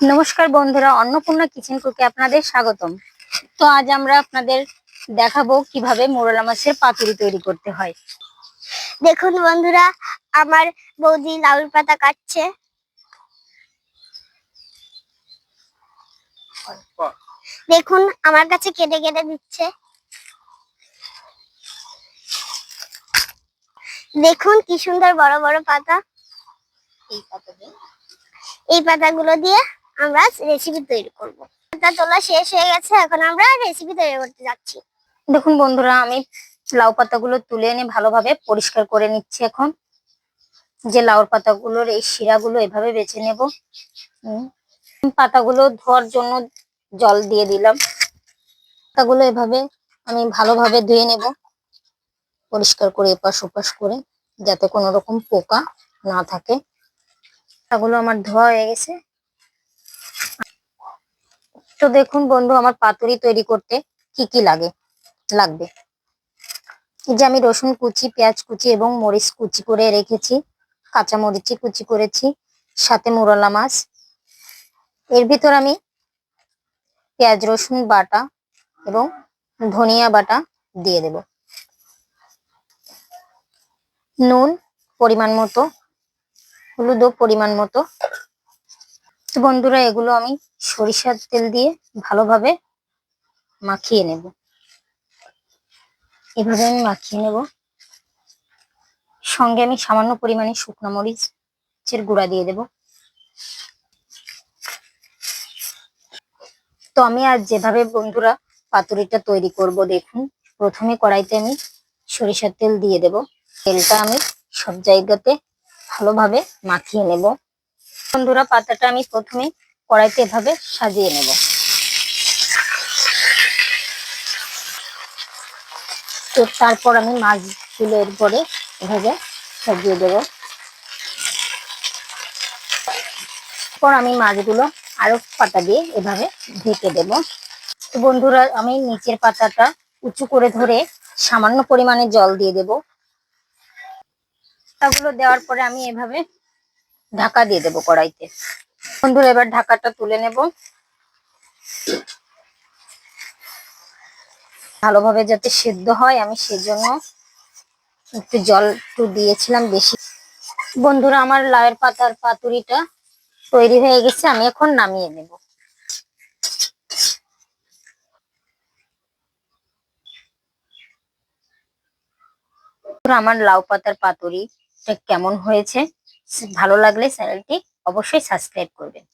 নমস্কার বন্ধুরা, অন্নপূর্ণা কিচেন কুকে আপনাদের স্বাগতম। তো আজ আমরা আপনাদের দেখাবো কীভাবে মোরলা মাছের পাতুরি তৈরি করতে হয়। দেখুন বন্ধুরা, আমার বৌদি লাউর পাতা কাটছে। দেখুন, আমার কাছে কেটে কেটে দিচ্ছে। দেখুন কি সুন্দর বড় বড় পাতা। এই পাতাতে এই পাতাগুলো দিয়ে আমরা রেসিপি তৈরি করব। পাতা তোলা শেষ হয়ে গেছে, এখন আমরা রেসিপি তৈরি করতে যাচ্ছি। দেখুন বন্ধুরা, আমি লাউ পাতাগুলো তুলে এনে ভালোভাবে পরিষ্কার করে নিচ্ছি এখন। যে লাউর পাতাগুলোর এই শিরাগুলো এভাবে বেছে নেব। পাতাগুলো ধোয়ার জন্য জল দিয়ে দিলাম। পাতাগুলো এভাবে আমি ভালোভাবে ধুয়ে নেব। পরিষ্কার করে এপাশ ওপাশ করে, যাতে কোনো রকম পোকা না থাকে। পাতাগুলো আমার ধোয়া হয়ে গেছে। তো দেখুন বন্ধু, আমার পাতুরি তৈরি করতে কি কি লাগে? লাগবে। যে আমি রসুন কুচি, পেঁয়াজ কুচি এবং মরিচ কুচি করে রেখেছি কাঁচা মরিচি কুচি করেছি, সাথে মুরলা মাছ। এর ভিতর আমি পেঁয়াজ, রসুন বাটা এবং ধনিয়া বাটা দিয়ে দেব। নুন পরিমাণ মতো, হলুদও পরিমাণ মতো বন্ধুরা, এগুলো আমি সরিষার তেল দিয়ে ভালোভাবে মাখিয়ে নেব। এভাবে আমি মাখিয়ে নেব। সঙ্গে আমি সামান্য পরিমাণে শুকনো মরিচের গুঁড়া দিয়ে দেব। তো আমি আজ যেভাবে বন্ধুরা পাতুরিটা তৈরি করব, দেখুন। প্রথমে কড়াইতে আমি সরিষার তেল দিয়ে দেব। তেলটা আমি সব জায়গাতে ভালোভাবে মাখিয়ে নেব। বন্ধুরা, পাতাটা আমি প্রথমে কড়াইতে এভাবে সাজিয়ে নেব। তো তারপর আমি মাছগুলো এরপরে এভাবে সাজিয়ে দেব। পর আমি মাছগুলো আরও পাতা দিয়ে এভাবে ঢেকে দেব। তো বন্ধুরা, আমি নিচের পাতাটা উঁচু করে ধরে সামান্য পরিমাণে জল দিয়ে দেব। পাতাগুলো দেওয়ার পরে আমি এভাবে ঢাকা দিয়ে দেব কড়াইতে। বন্ধুরা, এবার ঢাকাটা তুলে নেব। ভালোভাবে যাতে সেদ্ধ হয়, আমি সেজন্য একটু জল একটু দিয়েছিলাম বেশি। বন্ধুরা, আমার লাউয়ের পাতার পাতুরিটা তৈরি হয়ে গেছে, আমি এখন নামিয়ে নেব। আমার লাউ পাতার পাতুরিটা কেমন হয়েছে? ভালো লাগলে চ্যানেলটি অবশ্যই সাবস্ক্রাইব করবেন।